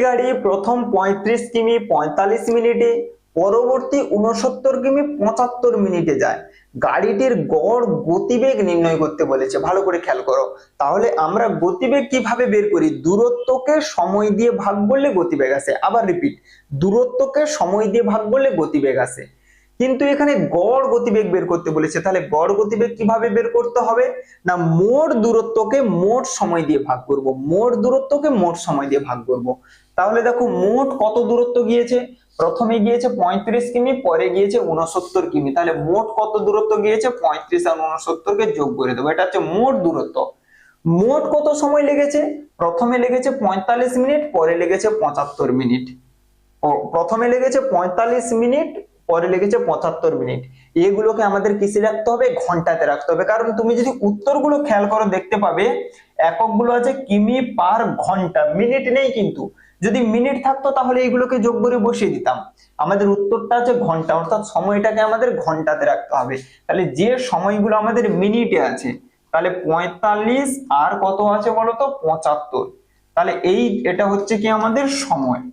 গাড়ি প্রথম পঁয়ত্রিশ কিমি পঁয়তাল্লিশ মিনিটে, পরবর্তী উনসত্তর কিমি পঁচাত্তর মিনিটে যায়। গাড়িটির গড় গতিবেগ নির্ণয় করতে বলেছে। ভালো করে খেয়াল করো। তাহলে আমরা গতিবেগ কীভাবে বের করি? দূরত্বকে সময় দিয়ে ভাগ করলে গতিবেগ আসে। আবার রিপিট দূরত্বকে সময় দিয়ে ভাগ করলে গতিবেগ আসে। কিন্তু এখানে গড় গতিবেগ বের করতে বলেছে। তাহলে গড় গতিবেগ কীভাবে বের করতে হবে? না, মোট দূরত্বকে মোট সময় দিয়ে ভাগ করব। মোট দূরত্বকে মোট সময় দিয়ে ভাগ করব। তাহলে দেখো, মোট কত দূরত্ব গিয়েছে? প্রথমে গিয়েছে পঁয়ত্রিশ কিমি, পরে গিয়েছে উনসত্তর কিমি। তাহলে মোট কত দূরত্ব গিয়েছে? পঁয়ত্রিশ আর উনসত্তর কে যোগ করে দেবো। এটা হচ্ছে মোট দূরত্ব। মোট কত সময় লেগেছে? প্রথমে লেগেছে পঁয়তাল্লিশ মিনিট, পরে লেগেছে পঁচাত্তর মিনিট। ও, প্রথমে লেগেছে পঁয়তাল্লিশ মিনিট পরে লেগেছে পঁচাত্তর মিনিট। এগুলোকে আমাদের কিসে রাখতে হবে? ঘন্টাতে রাখতে হবে। কারণ তুমি যদি উত্তরগুলো খেয়াল করো, দেখতে পাবে এককগুলো আছে কিমি পার ঘণ্টা। মিনিট নেই কিন্তু। যদি মিনিট থাকতো, তাহলে এগুলোকে যোগ করে বসিয়ে দিতাম। আমাদের উত্তরটা আছে ঘণ্টা। অর্থাৎ সময়টাকে আমাদের ঘন্টাতে রাখতে হবে। তাহলে যে সময়গুলো আমাদের মিনিটে আছে, তাহলে পঁয়তাল্লিশ আর কত আছে বলতো? পঁচাত্তর। তাহলে এই, এটা হচ্ছে কি আমাদের সময়।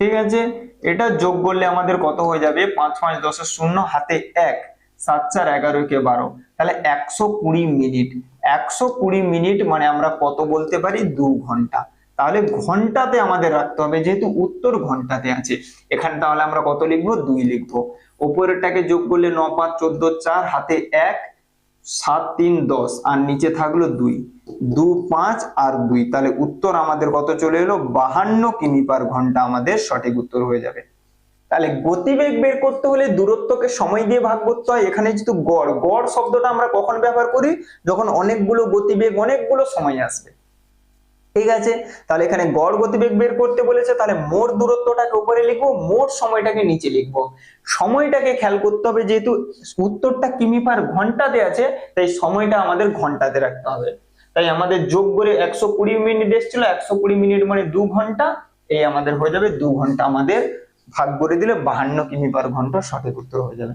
ঠিক আছে? এটা যোগ করলে আমাদের কত হয়ে যাবে? পাঁচ পাঁচ দশের শূন্য, হাতে এক। সাত, চার, এগারো কে বারো। তাহলে একশো কুড়ি মিনিট। একশো কুড়ি মিনিট মানে আমরা কত বলতে পারি? দু ঘণ্টা। তাহলে ঘন্টাতে আমাদের রাখতে হবে, যেহেতু উত্তর ঘন্টাতে আছে। এখানে তাহলে আমরা কত লিখব? দুই লিখব। ওপরেরটাকে যোগ করলে ন, পাঁচ, চোদ্দ, চার, হাতে এক। সাত, তিন, দশ, আর নিচে থাকল দুই। দু, পাঁচ আর দুই। তাহলে উত্তর আমাদের কত চলে এলো? বাহান্ন কিমি পার ঘণ্টা আমাদের সঠিক উত্তর হয়ে যাবে। তাহলে গতিবেগ বের করতে হলে দূরত্বকে সময় দিয়ে ভাগ করতে হয়। এখানে যেহেতু গড় গড় শব্দটা আমরা কখন ব্যবহার করি? যখন অনেকগুলো গতিবেগ, অনেকগুলো সময় আসবে। ঠিক আছে? তাহলে এখানে গড় গতিবেগ বের করতে বলেছে, তাহলে মোট দূরত্বটাকে উপরে লিখব, মোট সময়টাকে নিচে লিখব। সময়টাকে খেয়াল করতে হবে, যেহেতু উত্তরটা কিমি পার ঘন্টাতে আছে, তাই সময়টা আমাদের ঘন্টাতে রাখতে হবে। তাই আমাদের যোগ করে একশো কুড়ি মিনিট এসেছিল, একশো কুড়ি মিনিট মানে দু ঘণ্টা, এই আমাদের হয়ে যাবে দু ঘণ্টা। আমাদের ভাগ করে দিলে বাহান্ন কিমি পার ঘণ্টা সঠিক উত্তর হয়ে যাবে।